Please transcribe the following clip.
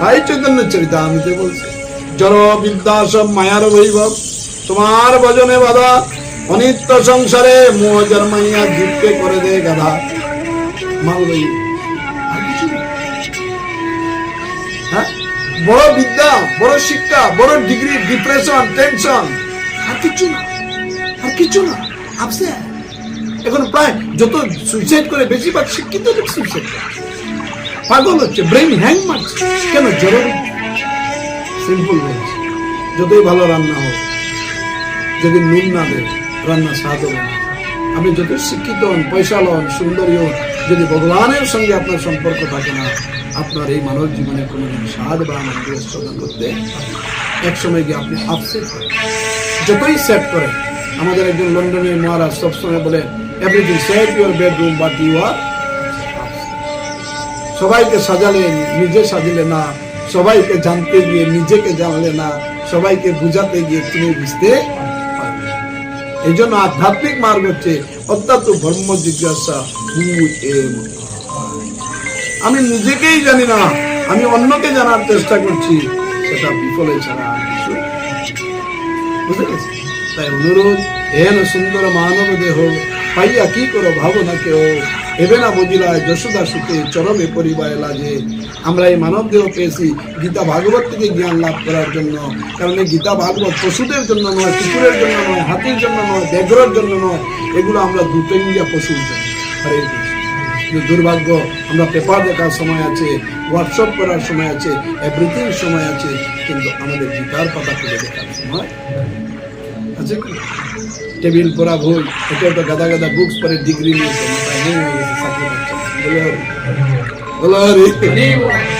তাই চৈতন্য চরিতামিতে বলছে। জড় বিদ্যা সব মায়ার বৈভব, তোমার ভজনে বাধা, অনিত্য সংসারে মোহ জন্মাইয়া জীবকে করে দে গাধা। মালবই। হ্যাঁ? বড় বিদ্যা, বড় শিক্ষা, বড় ডিগ্রি ডিপ্রেশন টেনশন আর কিছু না, আর কিছু না। আপসে। এখন প্রায় যত সুইসাইড করে, বেশিরভাগ শিক্ষিত সুইসাইড করে। পাগল হচ্ছে ব্রেন হ্যাং মারছে। কেন জরুরি? সিম্পল বলছি, যতই ভালো রান্না হোক, যদি নুন না দেয়, রান্না স্বাদ হবে না আপনি যত শিক্ষিত হন পয়সা হন, সুন্দরী হন, যদি ভগবানের সঙ্গে আপনার সম্পর্ক থাকে না, আপনার এই মানব জীবনে কোনো স্বাদ বা আনন্দ প্রদান করতে এক সময় গিয়ে আপনি আপসেট যতই সেট করেন, আমাদের একজন লন্ডনের মহারাজ সবসময় বলে everything set your bedroom but you আর সবাইকে সাজালে, নিজে সাজিলে না, সবাইকে জানতে গিয়ে, নিজেকে জানলে না, সবাইকে বুঝাতে গিয়ে তুমি বুঝতে এই জন্য আধ্যাত্মিক মার্গ হচ্ছে অত্যন্ত ধর্ম জিজ্ঞাসা আমি নিজেকেই জানি না, আমি অন্যকে জানার চেষ্টা করছি, সেটা বিফলে ছাড়া কিছু তাই অনুরোধ এন সুন্দর মানব দেহ, পাইয়া কি করো ভাবনা কেউ এবে না বুঝিলায় যশোদা সুখে চরমে পরিবারে লাগে। আমরা এই মানব দেহ পেয়েছি গীতা ভাগবত থেকে জ্ঞান লাভ করার জন্য। কারণ এই গীতা ভাগবত পশুদের জন্য নয়, কুকুরের জন্য নয়, হাতির জন্য নয় ব্যাঘ্রর জন্য নয়, এগুলো আমরা দুটেঙ্গিয়া পশুর জন্য দুর্ভাগ্য, আমরা পেপার দেখার সময় আছে হোয়াটসঅ্যাপ করার সময় আছে এভরিথিং সময় আছে, কিন্তু আমাদের গীতার পাতা খুলে দেখার সময় আছে টেবিল পড়া ভুল এটা তো গাদা গাদা বুকস পরে ডিগ্রি নিয়েছে মাথায় হ্যাং হয়ে গেছে চাকরি পাচ্ছে না। বলো হরি। বলো হরি।